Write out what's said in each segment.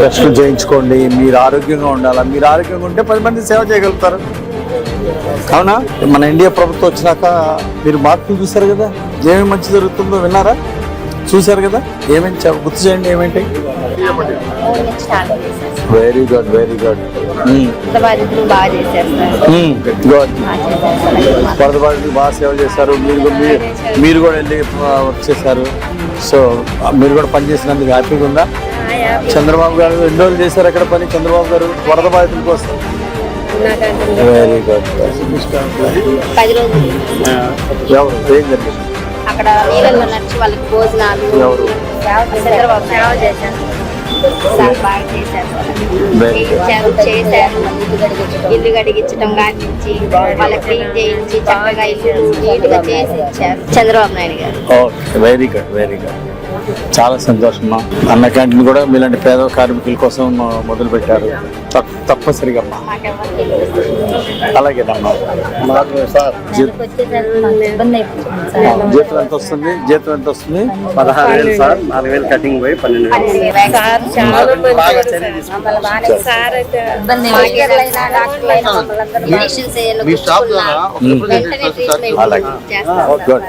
టెస్టులు చేయించుకోండి మీరు ఆరోగ్యంగా ఉండాలా? మీరు ఆరోగ్యంగా ఉంటే పది మంది సేవ చేయగలుగుతారు. అవునా? మన ఇండియా ప్రభుత్వం వచ్చినాక మీరు మార్పులు చూశారు కదా? ఏమేమి మంచి జరుగుతుందో విన్నారా? చూశారు కదా? ఏమేమి చె- గుర్తు చేయండి ఏమేంటి? వెరీ గుడ్ వెరీ గుడ్ బాగా గుడ్ వరద బాధితులు బాగా సేవ చేశారు మీరు కూడా- మీరు- మీరు కూడా వెళ్ళి వచ్చేసారు సో మీరు కూడా పనిచేసినందుకు హ్యాపీగా ఉందా? చంద్రబాబు గారు ఎన్ని రోజులు చేశారు అక్కడ పని? చంద్రబాబు గారు వరద బాధితుల కోసం. వెరీ గుడ్ పది రోజులు. ఎవరు? ఏం జరిగింది? అక్కడ నీళ్ళల్లో నడిచి వాళ్ళకి భోజనాలు ఎవరు? చంద్రబాబు సేవ చేశారు. సార్ బాగా చేశారు. చేయించారు చేశారు ఇల్లు గడిగించడం కాడి నుంచి వాళ్ళకి క్లీన్ చేయించి చక్కగా ఇల్లు నీట్గా చేసి ఇచ్చారు. చంద్రబాబు నాయుడు గారు. Okay very good very good చాలా సంతోషమ్మా అన్న క్యాంటీన్ కూడా మీలాంటి పేద కార్మికుల కోసం మొదలు పెట్టారు తప్- తప్పనిసరిగా అమ్మా మాకెవరికి అలాగేనమ్మా మాకు సార్ జీతం ఎంత వస్తుంది? జీతం ఎంత వస్తుంది? పదహారు వేలు సార్. నాలుగు వేలు కటింగ్ పోయి పన్నెండు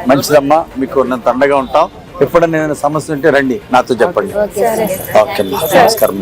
మంచిదమ్మా. మీకు ఉన్నంత అండగా ఉంటాం. ఎప్పుడన్నా ఏమైనా సమస్య ఉంటే రండి నాతో చెప్పండి. ఓకే అమ్మా నమస్కారం